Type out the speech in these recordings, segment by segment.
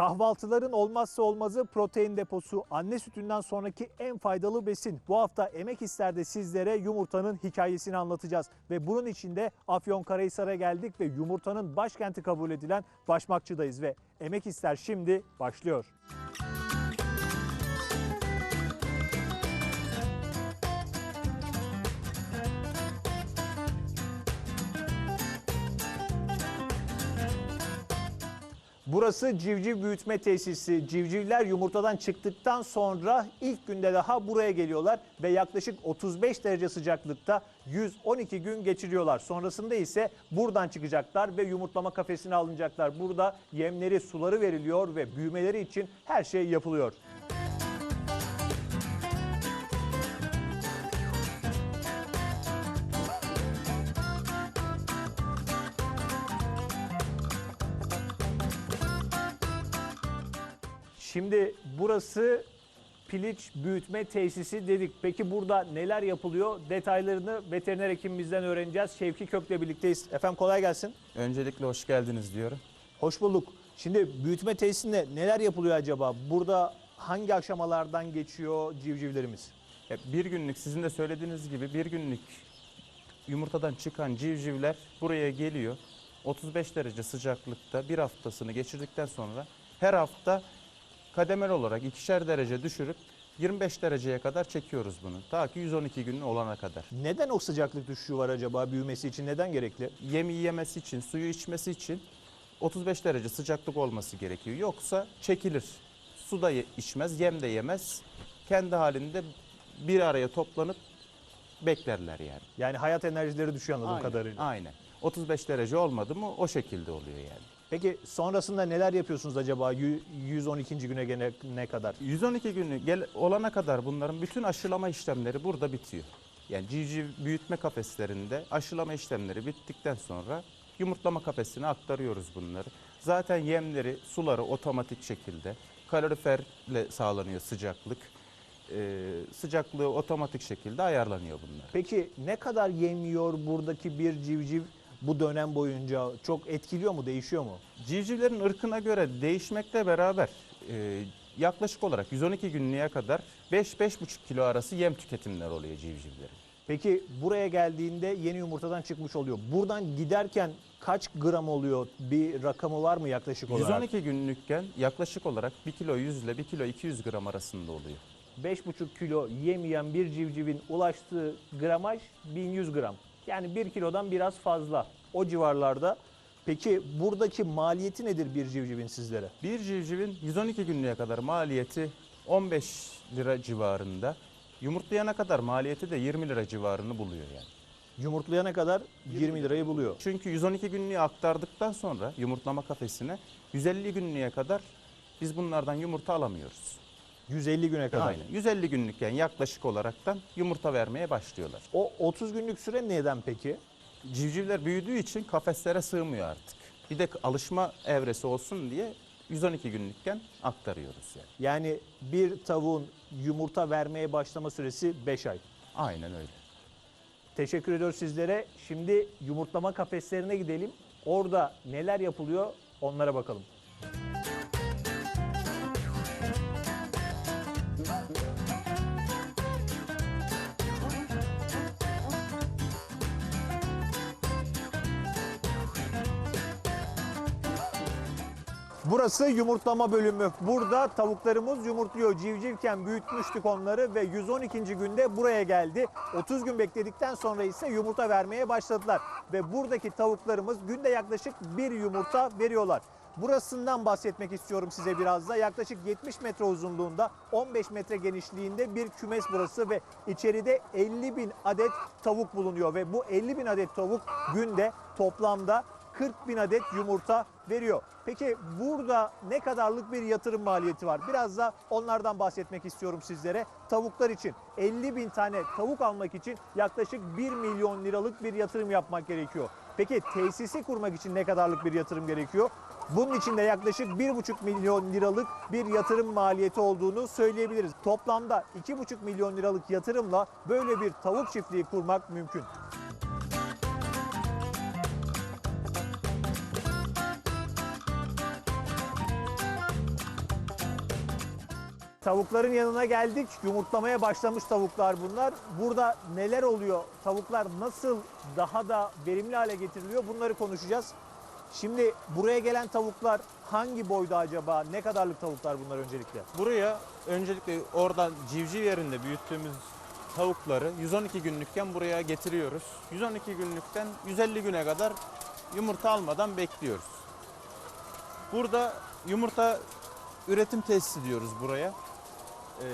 Kahvaltıların olmazsa olmazı protein deposu anne sütünden sonraki en faydalı besin. Bu hafta Emek İster'de sizlere yumurtanın hikayesini anlatacağız. Ve bunun için de Afyonkarahisar'a geldik ve yumurtanın başkenti kabul edilen Başmakçı'dayız. Ve Emek İster şimdi başlıyor. Müzik Burası civciv büyütme tesisi. Civcivler yumurtadan çıktıktan sonra ilk günde daha buraya geliyorlar ve yaklaşık 35 derece sıcaklıkta 112 gün geçiriyorlar. Sonrasında ise buradan çıkacaklar ve yumurtlama kafesine alınacaklar. Burada yemleri, suları veriliyor ve büyümeleri için her şey yapılıyor. Şimdi burası piliç büyütme tesisi dedik. Peki burada neler yapılıyor? Detaylarını veteriner hekimimizden öğreneceğiz. Şevki Kök'le birlikteyiz. Efendim kolay gelsin. Öncelikle hoş geldiniz diyorum. Hoş bulduk. Şimdi büyütme tesisinde neler yapılıyor acaba? Burada hangi aşamalardan geçiyor civcivlerimiz? Ya Bir günlük sizin de söylediğiniz gibi bir günlük yumurtadan çıkan civcivler buraya geliyor. 35 derece sıcaklıkta bir haftasını geçirdikten sonra her hafta kademeli olarak ikişer derece düşürüp 25 dereceye kadar çekiyoruz bunu. Ta ki 112 günün olana kadar. Neden o sıcaklık düşüşü var acaba büyümesi için? Neden gerekli? Yemi yemesi için, suyu içmesi için 35 derece sıcaklık olması gerekiyor. Yoksa çekilir. Su da içmez, yem de yemez. Kendi halinde bir araya toplanıp beklerler yani. Yani hayat enerjileri düşüyor anladığım Aynen, kadarıyla. Aynen. 35 derece olmadı mı o şekilde oluyor yani. Peki sonrasında neler yapıyorsunuz acaba Yü- 112. güne gene ne kadar? 112 günü gel olana kadar bunların bütün aşılama işlemleri burada bitiyor. Yani civciv büyütme kafeslerinde aşılama işlemleri bittikten sonra yumurtlama kafesine aktarıyoruz bunları. Zaten yemleri, suları otomatik şekilde kaloriferle sağlanıyor sıcaklık. Ee, sıcaklığı otomatik şekilde ayarlanıyor bunlar. Peki ne kadar yem yiyor buradaki bir civciv bu dönem boyunca? Çok etkiliyor mu, değişiyor mu? Civcivlerin ırkına göre değişmekle beraber e, yaklaşık olarak 112 günlüğe kadar 5-5,5 kilo arası yem tüketimler oluyor civcivlerin. Peki buraya geldiğinde yeni yumurtadan çıkmış oluyor. Buradan giderken kaç gram oluyor? Bir rakamı var mı yaklaşık olarak? 112 günlükken yaklaşık olarak 1 kilo 100 ile 1 kilo 200 gram arasında oluyor. 5,5 kilo yem yiyen bir civcivin ulaştığı gramaj 1100 gram. Yani 1 kilodan biraz fazla. O civarlarda. Peki buradaki maliyeti nedir bir civcivin sizlere? Bir civcivin 112 günlüğe kadar maliyeti 15 lira civarında. Yumurtlayana kadar maliyeti de 20 lira civarını buluyor yani. Yumurtlayana kadar 20 lirayı buluyor. Çünkü 112 günlüğe aktardıktan sonra yumurtlama kafesine 150 günlüğe kadar biz bunlardan yumurta alamıyoruz. 150 güne kadar. Aynen. 150 günlükken yaklaşık olaraktan yumurta vermeye başlıyorlar. O 30 günlük süre neden peki? Civcivler büyüdüğü için kafeslere sığmıyor artık. Bir de alışma evresi olsun diye 112 günlükken aktarıyoruz yani. Yani bir tavuğun yumurta vermeye başlama süresi 5 ay. Aynen öyle. Teşekkür ediyoruz sizlere. Şimdi yumurtlama kafeslerine gidelim. Orada neler yapılıyor onlara bakalım. Burası yumurtlama bölümü. Burada tavuklarımız yumurtluyor. Civcivken büyütmüştük onları ve 112. günde buraya geldi. 30 gün bekledikten sonra ise yumurta vermeye başladılar. Ve buradaki tavuklarımız günde yaklaşık bir yumurta veriyorlar. Burasından bahsetmek istiyorum size biraz da. Yaklaşık 70 metre uzunluğunda, 15 metre genişliğinde bir kümes burası ve içeride 50 bin adet tavuk bulunuyor. Ve bu 50 bin adet tavuk günde toplamda 40 bin adet yumurta veriyor. Peki burada ne kadarlık bir yatırım maliyeti var? Biraz da onlardan bahsetmek istiyorum sizlere. Tavuklar için 50 bin tane tavuk almak için yaklaşık 1 milyon liralık bir yatırım yapmak gerekiyor. Peki tesisi kurmak için ne kadarlık bir yatırım gerekiyor? Bunun için de yaklaşık 1,5 milyon liralık bir yatırım maliyeti olduğunu söyleyebiliriz. Toplamda 2,5 milyon liralık yatırımla böyle bir tavuk çiftliği kurmak mümkün. Tavukların yanına geldik. Yumurtlamaya başlamış tavuklar bunlar. Burada neler oluyor? Tavuklar nasıl daha da verimli hale getiriliyor? Bunları konuşacağız. Şimdi buraya gelen tavuklar hangi boyda acaba? Ne kadarlık tavuklar bunlar öncelikle? Buraya öncelikle oradan civciv yerinde büyüttüğümüz tavukları 112 günlükken buraya getiriyoruz. 112 günlükten 150 güne kadar yumurta almadan bekliyoruz. Burada yumurta üretim tesisi diyoruz buraya. Ee,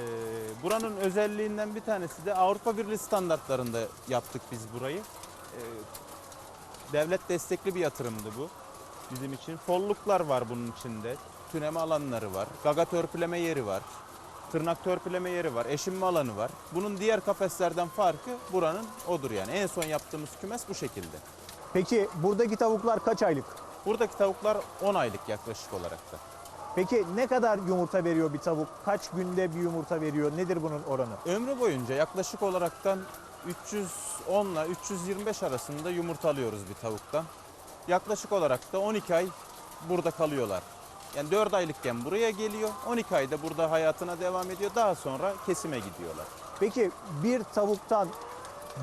buranın özelliğinden bir tanesi de Avrupa Birliği standartlarında yaptık biz burayı. Ee, devlet destekli bir yatırımdı bu bizim için. Folluklar var bunun içinde. Tüneme alanları var. Gaga törpüleme yeri var. Tırnak törpüleme yeri var. Eşinme alanı var. Bunun diğer kafeslerden farkı buranın odur yani. En son yaptığımız kümes bu şekilde. Peki buradaki tavuklar kaç aylık? Buradaki tavuklar 10 aylık yaklaşık olarak da. Peki ne kadar yumurta veriyor bir tavuk? Kaç günde bir yumurta veriyor? Nedir bunun oranı? Ömrü boyunca yaklaşık olaraktan 310 ile 325 arasında yumurta alıyoruz bir tavuktan. Yaklaşık olarak da 12 ay burada kalıyorlar. Yani 4 aylıkken buraya geliyor, 12 ayda burada hayatına devam ediyor. Daha sonra kesime gidiyorlar. Peki bir tavuktan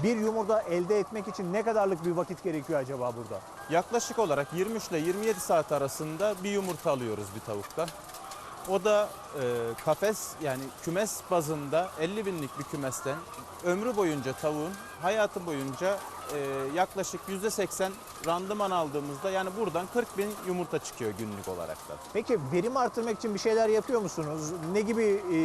bir yumurta elde etmek için ne kadarlık bir vakit gerekiyor acaba burada? Yaklaşık olarak 23 ile 27 saat arasında bir yumurta alıyoruz bir tavuktan. O da e, kafes yani kümes bazında 50 binlik bir kümesten ömrü boyunca tavuğun hayatı boyunca e, yaklaşık %80 randıman aldığımızda yani buradan 40 bin yumurta çıkıyor günlük olarak da. Peki verim artırmak için bir şeyler yapıyor musunuz? Ne gibi e,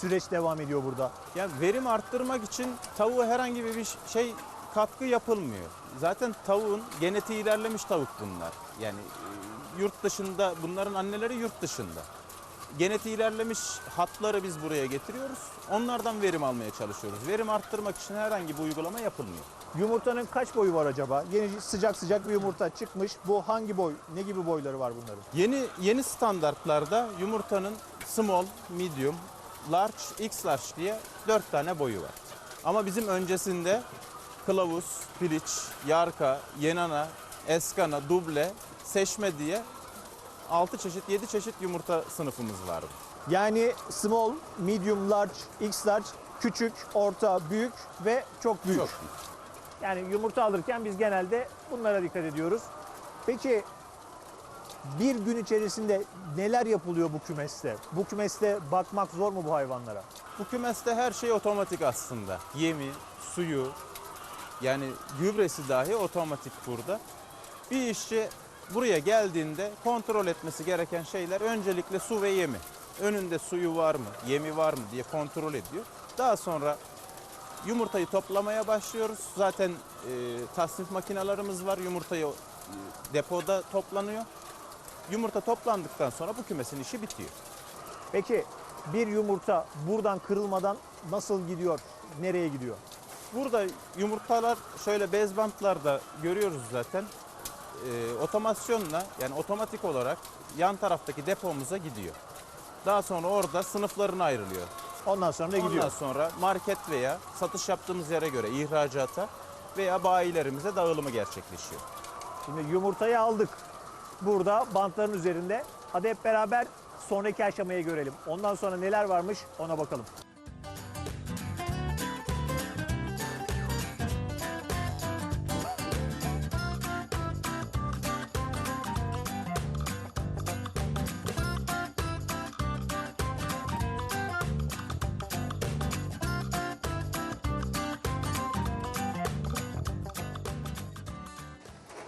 süreç devam ediyor burada? Yani verim arttırmak için tavuğa herhangi bir şey katkı yapılmıyor. Zaten tavuğun genetiği ilerlemiş tavuk bunlar. Yani e, yurt dışında bunların anneleri yurt dışında. Genetiği ilerlemiş hatları biz buraya getiriyoruz. Onlardan verim almaya çalışıyoruz. Verim arttırmak için herhangi bir uygulama yapılmıyor. Yumurtanın kaç boyu var acaba? Yeni sıcak sıcak bir yumurta çıkmış. Bu hangi boy? Ne gibi boyları var bunların? Yeni yeni standartlarda yumurtanın small, medium, large, x large diye 4 tane boyu var. Ama bizim öncesinde kılavuz, piliç, yarka, yenana, eskana, duble, seçme diye 6 çeşit, 7 çeşit yumurta sınıfımız vardı. Yani small, medium, large, x large, küçük, orta, büyük ve çok büyük. Çok. Yani yumurta alırken biz genelde bunlara dikkat ediyoruz. Peki bir gün içerisinde neler yapılıyor bu kümeste? Bu kümeste bakmak zor mu bu hayvanlara? Bu kümeste her şey otomatik aslında. Yemi, suyu, yani gübresi dahi otomatik burada. Bir işçi buraya geldiğinde kontrol etmesi gereken şeyler öncelikle su ve yemi. Önünde suyu var mı, yemi var mı diye kontrol ediyor. Daha sonra yumurtayı toplamaya başlıyoruz. Zaten e, tasnif makinalarımız var. Yumurtayı e, depoda toplanıyor. Yumurta toplandıktan sonra bu kümesin işi bitiyor. Peki bir yumurta buradan kırılmadan nasıl gidiyor? Nereye gidiyor? Burada yumurtalar şöyle bez bantlarda görüyoruz zaten. Ee, otomasyonla yani otomatik olarak yan taraftaki depomuza gidiyor. Daha sonra orada sınıflarına ayrılıyor. Ondan sonra da gidiyor. Ondan sonra market veya satış yaptığımız yere göre ihracata veya bayilerimize dağılımı gerçekleşiyor. Şimdi yumurtayı aldık. Burada bantların üzerinde. Hadi hep beraber sonraki aşamayı görelim. Ondan sonra neler varmış ona bakalım.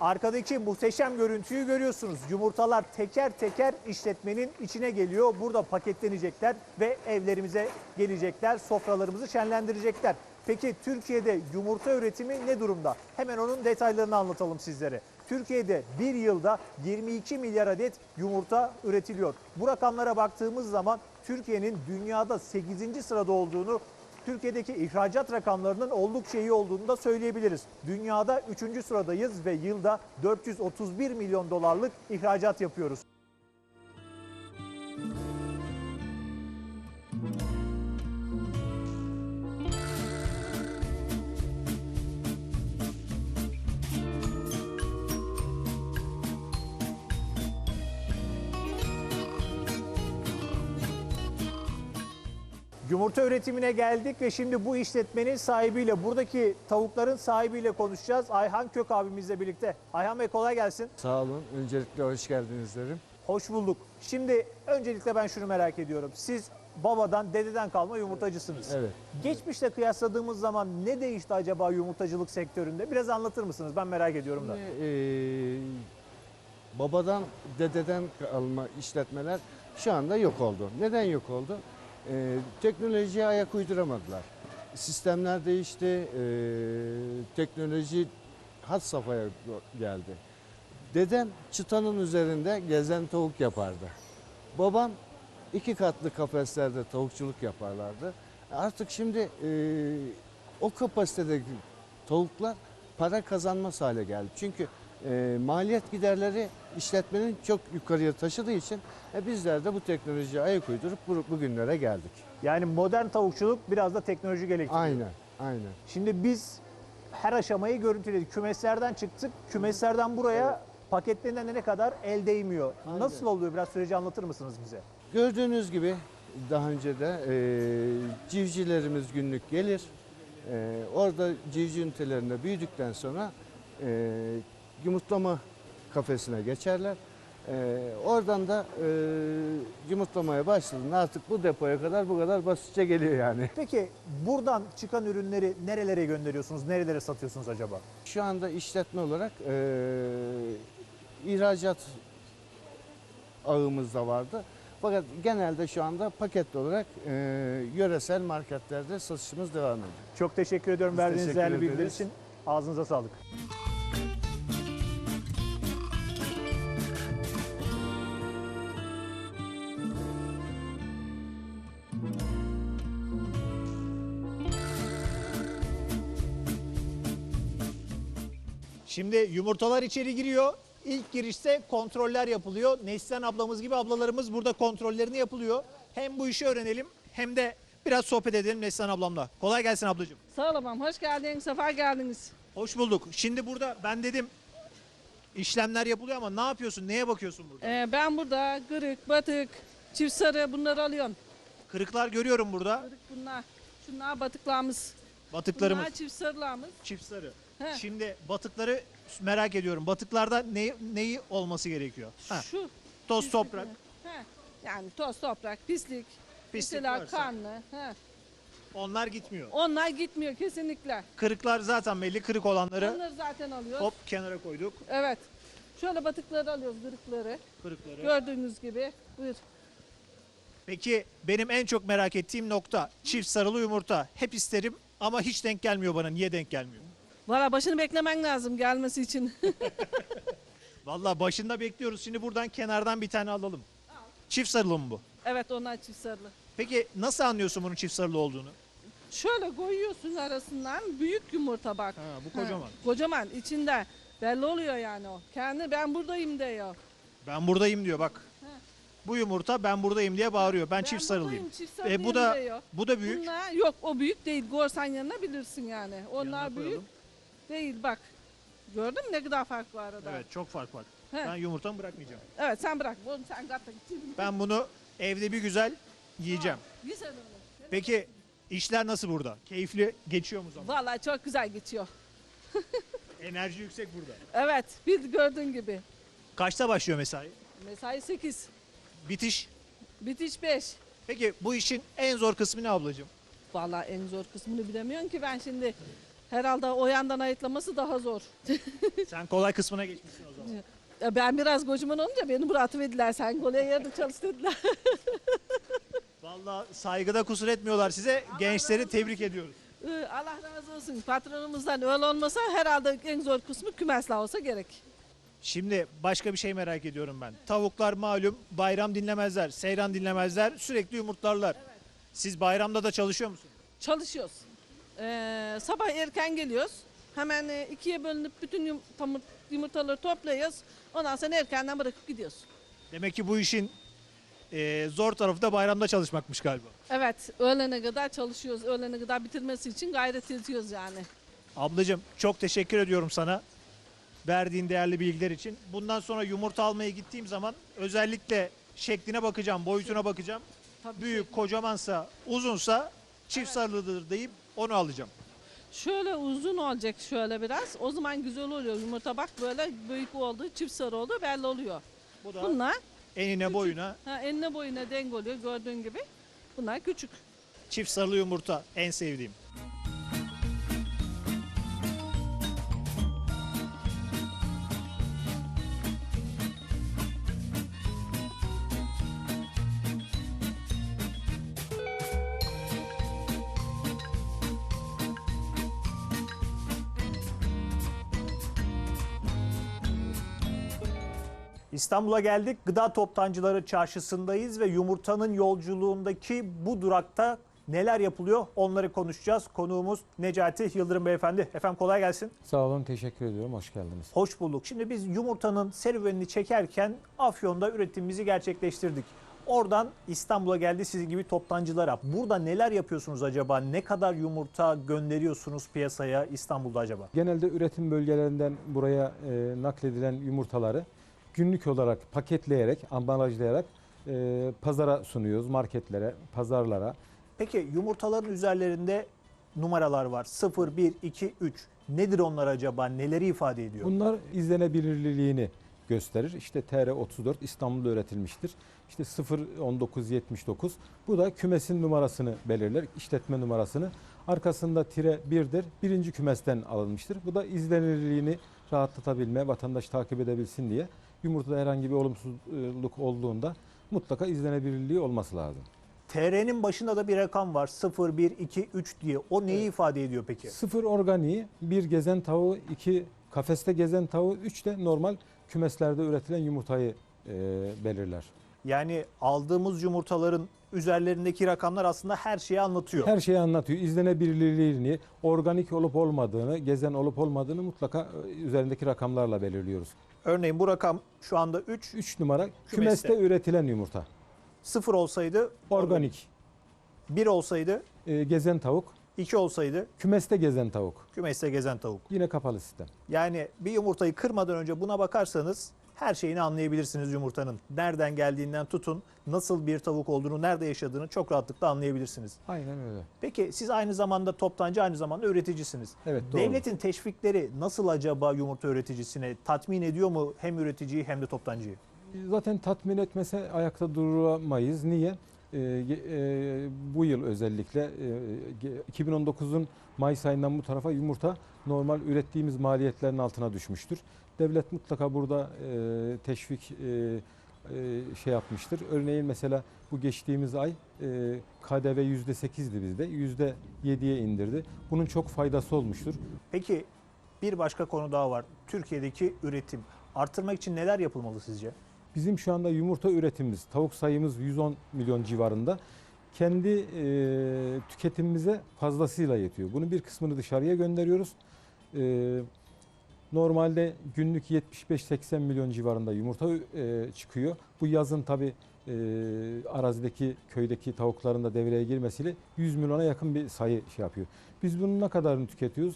Arkadaki muhteşem görüntüyü görüyorsunuz. Yumurtalar teker teker işletmenin içine geliyor. Burada paketlenecekler ve evlerimize gelecekler. Sofralarımızı şenlendirecekler. Peki Türkiye'de yumurta üretimi ne durumda? Hemen onun detaylarını anlatalım sizlere. Türkiye'de bir yılda 22 milyar adet yumurta üretiliyor. Bu rakamlara baktığımız zaman Türkiye'nin dünyada 8. sırada olduğunu Türkiye'deki ihracat rakamlarının oldukça iyi olduğunu da söyleyebiliriz. Dünyada 3. sıradayız ve yılda 431 milyon dolarlık ihracat yapıyoruz. Yumurta üretimine geldik ve şimdi bu işletmenin sahibiyle, buradaki tavukların sahibiyle konuşacağız. Ayhan Kök abimizle birlikte. Ayhan Bey kolay gelsin. Sağ olun. Öncelikle hoş geldiniz derim. Hoş bulduk. Şimdi öncelikle ben şunu merak ediyorum. Siz babadan, dededen kalma yumurtacısınız. Evet. Geçmişle kıyasladığımız zaman ne değişti acaba yumurtacılık sektöründe? Biraz anlatır mısınız? Ben merak ediyorum da. Şimdi, babadan, dededen kalma işletmeler şu anda yok oldu. Neden yok oldu? Eee, teknolojiye ayak uyduramadılar. Sistemler değişti. eee, teknoloji had safhaya geldi. Dedem çıtanın üzerinde gezen tavuk yapardı. Babam iki katlı kafeslerde tavukçuluk yaparlardı. Artık şimdi eee, o kapasitedeki tavuklar para kazanmaz hale geldi. Çünkü eee, maliyet giderleri işletmenin çok yukarıya taşıdığı için e, bizler de bu teknolojiye ayak uydurup bu, bugünlere geldik. Yani modern tavukçuluk biraz da teknoloji gerektiriyor. Aynen, aynen. Şimdi biz her aşamayı görüntüledik. Kümeslerden çıktık. Kümeslerden buraya paketlenene kadar el değmiyor. Aynen. Nasıl oluyor? Biraz süreci anlatır mısınız bize? Gördüğünüz gibi daha önce de e, civcilerimiz günlük gelir. E, orada civciv ünitelerinde büyüdükten sonra e, yumurtlama kafesine geçerler. E, oradan da e, yumurtlamaya başladığında artık bu depoya kadar bu kadar basitçe geliyor yani. Peki buradan çıkan ürünleri nerelere gönderiyorsunuz? Nerelere satıyorsunuz acaba? Şu anda işletme olarak e, ihracat ağımız da vardı. Fakat genelde şu anda paketli olarak e, yöresel marketlerde satışımız devam ediyor. Çok teşekkür ediyorum Biz verdiğiniz değerli bilgiler için. Ağzınıza sağlık. Şimdi yumurtalar içeri giriyor. İlk girişte kontroller yapılıyor. Neslihan ablamız gibi ablalarımız burada kontrollerini yapılıyor. Hem bu işi öğrenelim hem de biraz sohbet edelim Neslihan ablamla. Kolay gelsin ablacığım. Sağ olun, babam. hoş geldiniz, sefa geldiniz. Hoş bulduk. Şimdi burada ben dedim işlemler yapılıyor ama ne yapıyorsun? Neye bakıyorsun burada? Ee, ben burada kırık, batık, çift sarı bunları alıyorum. Kırıklar görüyorum burada. Kırık bunlar, şunlar batıklarımız, Batıklarımız. bunlar çift sarılarımız. Çift sarı. He. Şimdi batıkları merak ediyorum. Batıklarda ne, neyi olması gerekiyor? Ha, Şu. toz çift toprak. He. Yani toz toprak, pislik, Pislik mesela varsa. karnı. He. Onlar gitmiyor. Onlar gitmiyor kesinlikle. Kırıklar zaten belli. Kırık olanları Onları zaten alıyoruz. hop kenara koyduk. Evet. Şöyle batıkları alıyoruz, kırıkları. Kırıkları. Gördüğünüz gibi. Buyur. Peki benim en çok merak ettiğim nokta çift sarılı yumurta. Hep isterim ama hiç denk gelmiyor bana. Niye denk gelmiyor? Valla başını beklemen lazım gelmesi için. Vallahi başında bekliyoruz. Şimdi buradan kenardan bir tane alalım. Çift sarılı mı bu? evet onlar çift sarılı. Peki nasıl anlıyorsun bunun çift sarılı olduğunu? Şöyle koyuyorsun arasından büyük yumurta bak. Ha, bu kocaman. Kocaman içinde belli oluyor yani o. Kendi ben buradayım diyor. Ben buradayım diyor bak. Bu yumurta ben buradayım diye bağırıyor. Ben, çift sarılıyım. buradayım, çift E, sarılıyım bu da diyor. bu da büyük. Bunlar yok o büyük değil. Gorsan yanına bilirsin yani. Onlar Yanına büyük koyalım. Değil bak. Gördün mü ne kadar fark var arada? Evet çok fark var. He. Ben yumurtamı bırakmayacağım. Evet sen bırak. Bunu sen kat. Ben bunu evde bir güzel yiyeceğim. Güzel olur. Peki işler nasıl burada? Keyifli geçiyor mu zaman? Vallahi çok güzel geçiyor. Enerji yüksek burada. Evet bir gördüğün gibi. Kaçta başlıyor mesai? Mesai 8. Bitiş. Bitiş 5. Peki bu işin en zor kısmı ne ablacığım? Vallahi en zor kısmını bilemiyorum ki ben şimdi. Herhalde o yandan ayıtlaması daha zor. Sen kolay kısmına geçmişsin o zaman. Ya ben biraz kocaman olunca beni bırakıverdiler. Sen kolay yerde çalış dediler. Vallahi saygıda kusur etmiyorlar size. Gençleri tebrik ediyoruz. Ee, Allah razı olsun. Patronumuzdan öyle olmasa herhalde en zor kısmı kümesle olsa gerek. Şimdi başka bir şey merak ediyorum ben. Tavuklar malum bayram dinlemezler, seyran dinlemezler, sürekli yumurtlarlar. Siz bayramda da çalışıyor musunuz? Çalışıyoruz. Ee, sabah erken geliyoruz. Hemen e, ikiye bölünüp bütün yum- tamı- yumurtaları topluyoruz. Ondan sonra erkenden bırakıp gidiyoruz. Demek ki bu işin e, zor tarafı da bayramda çalışmakmış galiba. Evet, öğlene kadar çalışıyoruz. Öğlene kadar bitirmesi için gayret ediyoruz yani. Ablacığım çok teşekkür ediyorum sana verdiğin değerli bilgiler için. Bundan sonra yumurta almaya gittiğim zaman özellikle şekline bakacağım, boyutuna bakacağım. Tabii büyük, kocamansa, uzunsa çift sarılıdır deyip onu alacağım. Şöyle uzun olacak şöyle biraz. O zaman güzel oluyor. Yumurta bak böyle büyük oldu, çift sarı oldu belli oluyor. Bu da Bunlar enine boyuna ha, enine boyuna denk oluyor gördüğün gibi. Bunlar küçük. çift sarılı yumurta en sevdiğim. İstanbul'a geldik. Gıda Toptancıları Çarşısı'ndayız ve yumurtanın yolculuğundaki bu durakta neler yapılıyor onları konuşacağız. Konuğumuz Necati Yıldırım Beyefendi. Efendim kolay gelsin. Sağ olun, teşekkür ediyorum. Hoş geldiniz. Hoş bulduk. Şimdi biz yumurtanın serüvenini çekerken Afyon'da üretimimizi gerçekleştirdik. Oradan İstanbul'a geldi sizin gibi toptancılara. Burada neler yapıyorsunuz acaba? Ne kadar yumurta gönderiyorsunuz piyasaya İstanbul'da acaba? Genelde üretim bölgelerinden buraya e, nakledilen yumurtaları günlük olarak paketleyerek, ambalajlayarak e, pazara sunuyoruz. Marketlere, pazarlara. Peki yumurtaların üzerlerinde numaralar var. 0, 1, 2, 3. Nedir onlar acaba? Neleri ifade ediyor? Bunlar izlenebilirliğini gösterir. İşte TR34 İstanbul'da üretilmiştir. İşte 01979 bu da kümesin numarasını belirler, işletme numarasını. Arkasında tire 1'dir. Birinci kümesten alınmıştır. Bu da izlenirliğini rahatlatabilme, vatandaş takip edebilsin diye. Yumurtada herhangi bir olumsuzluk olduğunda mutlaka izlenebilirliği olması lazım. TR'nin başında da bir rakam var. 0, 1, 2, 3 diye. O neyi ifade ediyor peki? Sıfır organiği, bir gezen tavuğu, iki kafeste gezen tavuğu, üç de normal kümeslerde üretilen yumurtayı e, belirler. Yani aldığımız yumurtaların üzerlerindeki rakamlar aslında her şeyi anlatıyor. Her şeyi anlatıyor. İzlenebilirliğini, organik olup olmadığını, gezen olup olmadığını mutlaka e, üzerindeki rakamlarla belirliyoruz. Örneğin bu rakam şu anda 3. 3 numara Kümeste. kümeste üretilen yumurta. 0 olsaydı Organik, 1 olsaydı, e, gezen tavuk, 2 olsaydı kümeste gezen tavuk. kümeste gezen tavuk. Yine kapalı sistem. Yani bir yumurtayı kırmadan önce buna bakarsanız her şeyini anlayabilirsiniz yumurtanın. Nereden geldiğinden tutun, nasıl bir tavuk olduğunu, nerede yaşadığını çok rahatlıkla anlayabilirsiniz. Aynen öyle. Peki siz aynı zamanda toptancı, aynı zamanda üreticisiniz. Evet doğru. Devletin teşvikleri nasıl acaba yumurta üreticisine tatmin ediyor mu hem üreticiyi hem de toptancıyı? Zaten tatmin etmese ayakta duramayız. Niye? Ge- e, bu yıl özellikle e, ge- 2019'un Mayıs ayından bu tarafa yumurta normal ürettiğimiz maliyetlerin altına düşmüştür. Devlet mutlaka burada e, teşvik e, e, şey yapmıştır. Örneğin mesela bu geçtiğimiz ay e, KDV %8'di bizde. %7'ye indirdi. Bunun çok faydası olmuştur. Peki bir başka konu daha var. Türkiye'deki üretim. Artırmak için neler yapılmalı sizce? Bizim şu anda yumurta üretimimiz, tavuk sayımız 110 milyon civarında. Kendi e, tüketimimize fazlasıyla yetiyor. Bunun bir kısmını dışarıya gönderiyoruz. E, normalde günlük 75-80 milyon civarında yumurta e, çıkıyor. Bu yazın tabi arazideki, köydeki tavukların da devreye girmesiyle 100 milyona yakın bir sayı şey yapıyor. Biz bunun ne kadarını tüketiyoruz?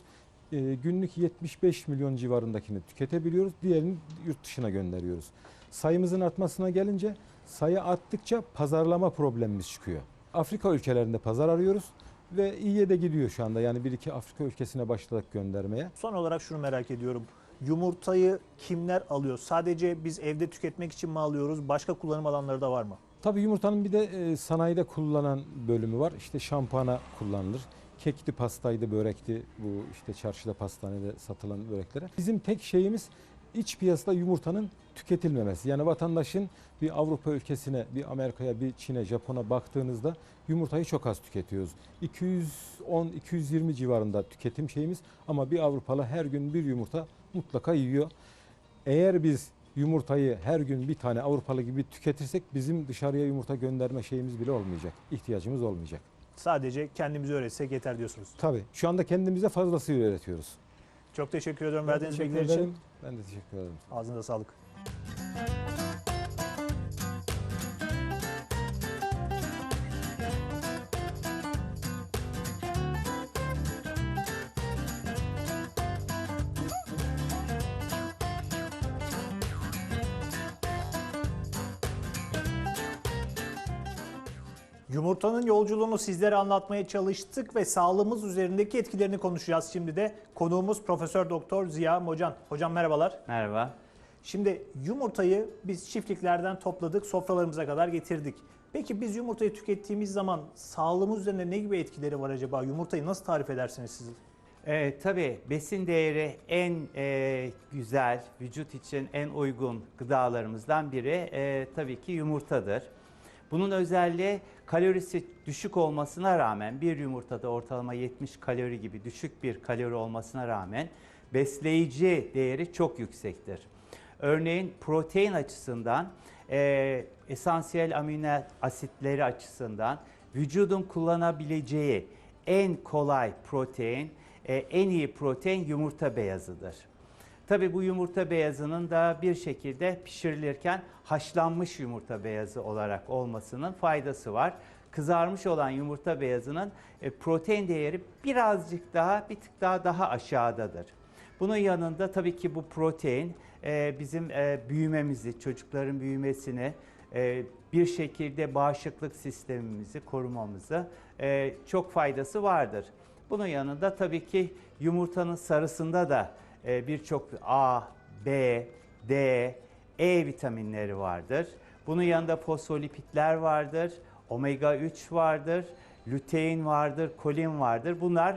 E, günlük 75 milyon civarındakini tüketebiliyoruz. Diğerini yurt dışına gönderiyoruz. Sayımızın artmasına gelince sayı arttıkça pazarlama problemimiz çıkıyor. Afrika ülkelerinde pazar arıyoruz ve iyiye de gidiyor şu anda. Yani bir iki Afrika ülkesine başladık göndermeye. Son olarak şunu merak ediyorum. Yumurtayı kimler alıyor? Sadece biz evde tüketmek için mi alıyoruz? Başka kullanım alanları da var mı? Tabii yumurtanın bir de e, sanayide kullanılan bölümü var. İşte şampana kullanılır. Kekti, pastaydı, börekti. Bu işte çarşıda, pastanede satılan böreklere. Bizim tek şeyimiz iç piyasada yumurtanın tüketilmemesi. Yani vatandaşın bir Avrupa ülkesine, bir Amerika'ya, bir Çin'e, Japon'a baktığınızda yumurtayı çok az tüketiyoruz. 210-220 civarında tüketim şeyimiz ama bir Avrupalı her gün bir yumurta mutlaka yiyor. Eğer biz yumurtayı her gün bir tane Avrupalı gibi tüketirsek bizim dışarıya yumurta gönderme şeyimiz bile olmayacak. İhtiyacımız olmayacak. Sadece kendimizi öğretsek yeter diyorsunuz. Tabii şu anda kendimize fazlasıyla üretiyoruz. Çok teşekkür ediyorum Ben verdiğiniz bilgiler için. Ben de teşekkür ederim. Ağzınıza sağlık. Yumurtanın yolculuğunu sizlere anlatmaya çalıştık ve sağlığımız üzerindeki etkilerini konuşacağız şimdi de. Konuğumuz Profesör Doktor Ziya Mocan. Hocam merhabalar. Merhaba. Şimdi yumurtayı biz çiftliklerden topladık, sofralarımıza kadar getirdik. Peki biz yumurtayı tükettiğimiz zaman sağlığımız üzerinde ne gibi etkileri var acaba? Yumurtayı nasıl tarif edersiniz siz? Ee, tabii besin değeri en e, güzel, vücut için en uygun gıdalarımızdan biri e, tabii ki yumurtadır. Bunun özelliği kalorisi düşük olmasına rağmen bir yumurtada ortalama 70 kalori gibi düşük bir kalori olmasına rağmen besleyici değeri çok yüksektir. Örneğin protein açısından, e, esansiyel amino asitleri açısından vücudun kullanabileceği en kolay protein, e, en iyi protein yumurta beyazıdır. Tabii bu yumurta beyazının da bir şekilde pişirilirken haşlanmış yumurta beyazı olarak olmasının faydası var. Kızarmış olan yumurta beyazının e, protein değeri birazcık daha bir tık daha daha aşağıdadır. Bunun yanında tabii ki bu protein bizim e, büyümemizi, çocukların büyümesini, e, bir şekilde bağışıklık sistemimizi korumamızı e, çok faydası vardır. Bunun yanında tabii ki yumurtanın sarısında da birçok A, B, D, E vitaminleri vardır. Bunun yanında fosfolipitler vardır, omega 3 vardır, lütein vardır, kolin vardır. Bunlar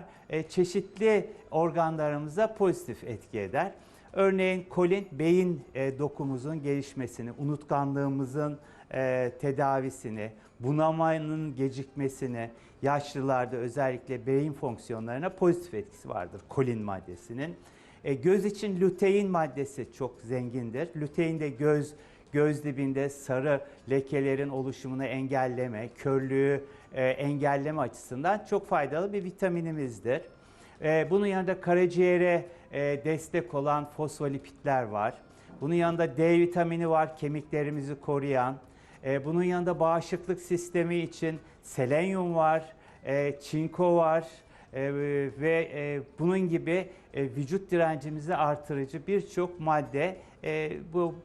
çeşitli organlarımıza pozitif etki eder. Örneğin kolin beyin e, dokumuzun gelişmesini, unutkanlığımızın e, tedavisini, bunamanın gecikmesini, yaşlılarda özellikle beyin fonksiyonlarına pozitif etkisi vardır kolin maddesinin. E, göz için lütein maddesi çok zengindir. Lütein de göz göz dibinde sarı lekelerin oluşumunu engelleme, körlüğü e, engelleme açısından çok faydalı bir vitaminimizdir. E, bunun yanında karaciğere destek olan fosfolipitler var. Bunun yanında D vitamini var, kemiklerimizi koruyan. E, bunun yanında bağışıklık sistemi için selenyum var, e, çinko var e, ve e, bunun gibi e, vücut direncimizi artırıcı birçok madde e, bu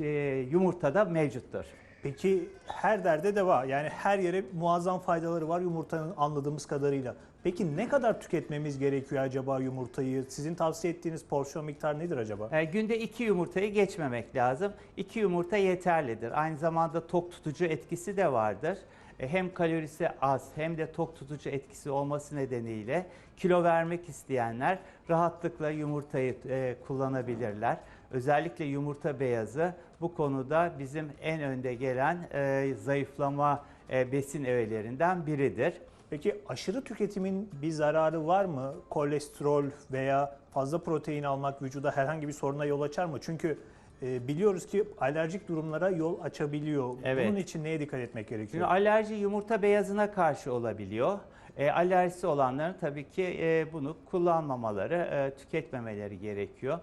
e, yumurtada mevcuttur. Peki her derde de var. Yani her yere muazzam faydaları var yumurtanın anladığımız kadarıyla. Peki ne kadar tüketmemiz gerekiyor acaba yumurtayı? Sizin tavsiye ettiğiniz porsiyon miktarı nedir acaba? E, günde iki yumurtayı geçmemek lazım. İki yumurta yeterlidir. Aynı zamanda tok tutucu etkisi de vardır. E, hem kalorisi az hem de tok tutucu etkisi olması nedeniyle kilo vermek isteyenler rahatlıkla yumurtayı e, kullanabilirler. Özellikle yumurta beyazı bu konuda bizim en önde gelen e, zayıflama e, besin öğelerinden biridir. Peki aşırı tüketimin bir zararı var mı? Kolesterol veya fazla protein almak vücuda herhangi bir soruna yol açar mı? Çünkü e, biliyoruz ki alerjik durumlara yol açabiliyor. Evet. Bunun için neye dikkat etmek Şimdi gerekiyor? alerji yumurta beyazına karşı olabiliyor. E, alerjisi olanların tabii ki e, bunu kullanmamaları, e, tüketmemeleri gerekiyor.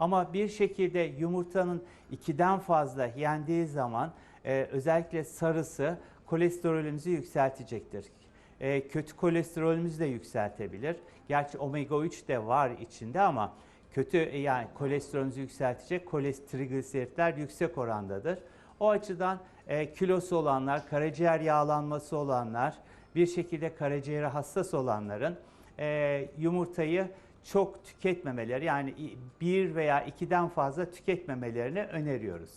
Ama bir şekilde yumurtanın ikiden fazla yendiği zaman e, özellikle sarısı kolesterolümüzü yükseltecektir. E, kötü kolesterolümüzü de yükseltebilir. Gerçi omega 3 de var içinde ama kötü e, yani kolesterolünüzü yükseltecek kolesterolitler yüksek orandadır. O açıdan e, kilosu olanlar, karaciğer yağlanması olanlar, bir şekilde karaciğere hassas olanların e, yumurtayı çok tüketmemeleri yani bir veya ikiden fazla tüketmemelerini öneriyoruz.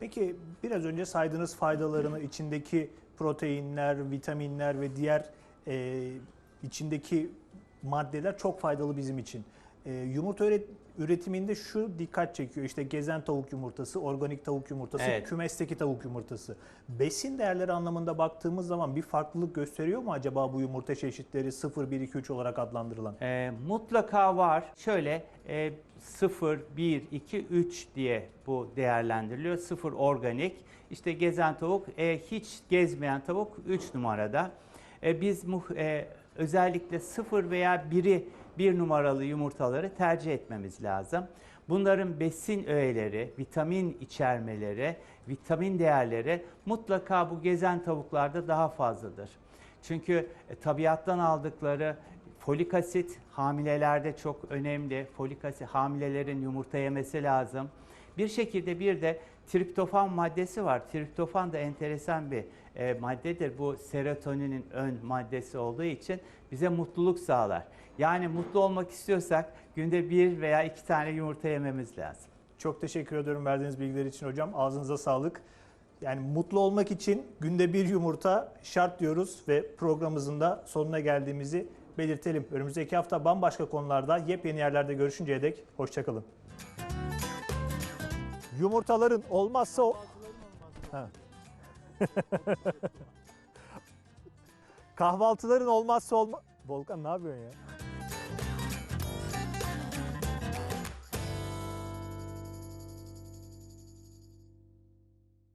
Peki biraz önce saydığınız faydalarını içindeki proteinler, vitaminler ve diğer e, içindeki maddeler çok faydalı bizim için. E, yumurta üret- üretiminde şu dikkat çekiyor. İşte gezen tavuk yumurtası, organik tavuk yumurtası, Evet. kümesteki tavuk yumurtası. Besin değerleri anlamında baktığımız zaman bir farklılık gösteriyor mu acaba bu yumurta çeşitleri 0, 1, 2, 3 olarak adlandırılan? E, mutlaka var. Şöyle e, 0, 1, 2, 3 diye bu değerlendiriliyor. 0 organik. İşte gezen tavuk, e, hiç gezmeyen tavuk 3 numarada. E, biz muh- e, özellikle 0 veya 1'i 1 numaralı yumurtaları tercih etmemiz lazım. Bunların besin öğeleri, vitamin içermeleri, vitamin değerleri mutlaka bu gezen tavuklarda daha fazladır. Çünkü e, tabiattan aldıkları folik asit hamilelerde çok önemli. Folik asit hamilelerin yumurta yemesi lazım. Bir şekilde bir de triptofan maddesi var. Triptofan da enteresan bir e, maddedir. Bu serotoninin ön maddesi olduğu için bize mutluluk sağlar. Yani mutlu olmak istiyorsak günde bir veya iki tane yumurta yememiz lazım. Çok teşekkür ediyorum verdiğiniz bilgiler için hocam. Ağzınıza sağlık. Yani mutlu olmak için günde bir yumurta şart diyoruz ve programımızın da sonuna geldiğimizi belirtelim. Önümüzdeki hafta bambaşka konularda yepyeni yerlerde görüşünceye dek hoşçakalın. Yumurtaların olmazsa o... Kahvaltıların olmazsa olma... Volkan ne yapıyorsun ya?